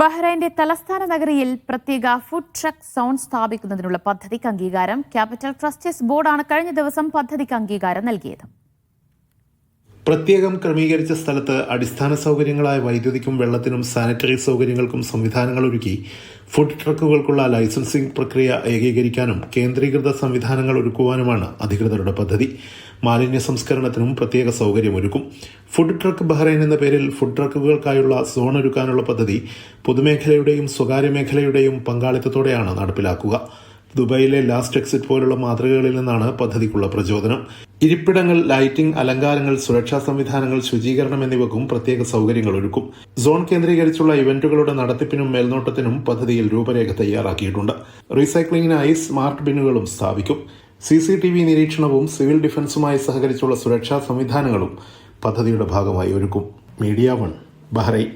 ബഹ്റൈന്റെ തലസ്ഥാന നഗരിയിൽ പ്രത്യേക ഫുഡ് ട്രക്ക് സോൺ സ്ഥാപിക്കുന്നതിനുള്ള പദ്ധതിക്ക് അംഗീകാരം. ക്യാപിറ്റൽ ട്രസ്റ്റേഴ്സ് ബോർഡാണ് കഴിഞ്ഞ ദിവസം പദ്ധതിക്ക് അംഗീകാരം നൽകിയത്. പ്രത്യേകം ക്രമീകരിച്ച സ്ഥലത്ത് അടിസ്ഥാന സൗകര്യങ്ങളായ വൈദ്യുതിക്കും വെള്ളത്തിനും സാനിറ്ററി സൗകര്യങ്ങൾക്കും സംവിധാനങ്ങൾ ഒരുക്കി ഫുഡ് ട്രക്കുകൾക്കുള്ള ലൈസൻസിംഗ് പ്രക്രിയ ഏകീകരിക്കാനും കേന്ദ്രീകൃത സംവിധാനങ്ങൾ ഒരുക്കുവാനുമാണ് അധികൃതരുടെ പദ്ധതി. മാലിന്യ സംസ്കരണത്തിനും പ്രത്യേക സൗകര്യമൊരുക്കും. ഫുഡ് ട്രക്ക് ബഹ്റൈൻ എന്ന പേരിൽ ഫുഡ് ട്രക്കുകൾക്കായുള്ള സോൺ ഒരുക്കാനുള്ള പദ്ധതി പൊതുമേഖലയുടെയും സ്വകാര്യ മേഖലയുടെയും പങ്കാളിത്തത്തോടെയാണ് നടപ്പിലാക്കുക. ദുബായിലെ ലാസ്റ്റ് എക്സിറ്റ് പോലുള്ള മാതൃകകളിൽ നിന്നാണ് പദ്ധതിക്കുള്ള പ്രചോദനം. ഇരിപ്പിടങ്ങൾ ലൈറ്റിംഗ് അലങ്കാരങ്ങൾ സുരക്ഷാ സംവിധാനങ്ങൾ ശുചീകരണം എന്നിവക്കും പ്രത്യേക സൗകര്യങ്ങൾ ഒരുക്കും. സോൺ കേന്ദ്രീകരിച്ചുള്ള ഇവന്റുകളുടെ നടത്തിപ്പിനും മേൽനോട്ടത്തിനും പദ്ധതിയിൽ രൂപരേഖ തയ്യാറാക്കിയിട്ടുണ്ട്. റീസൈക്ലിംഗിനായി സ്മാർട്ട് ബിന്നുകളും സ്ഥാപിക്കും. സി സി ടി വി നിരീക്ഷണവും സിവിൽ ഡിഫൻസുമായി സഹകരിച്ചുള്ള സുരക്ഷാ സംവിധാനങ്ങളും പദ്ധതിയുടെ ഭാഗമായി ഒരുക്കും. Media One Bahrain.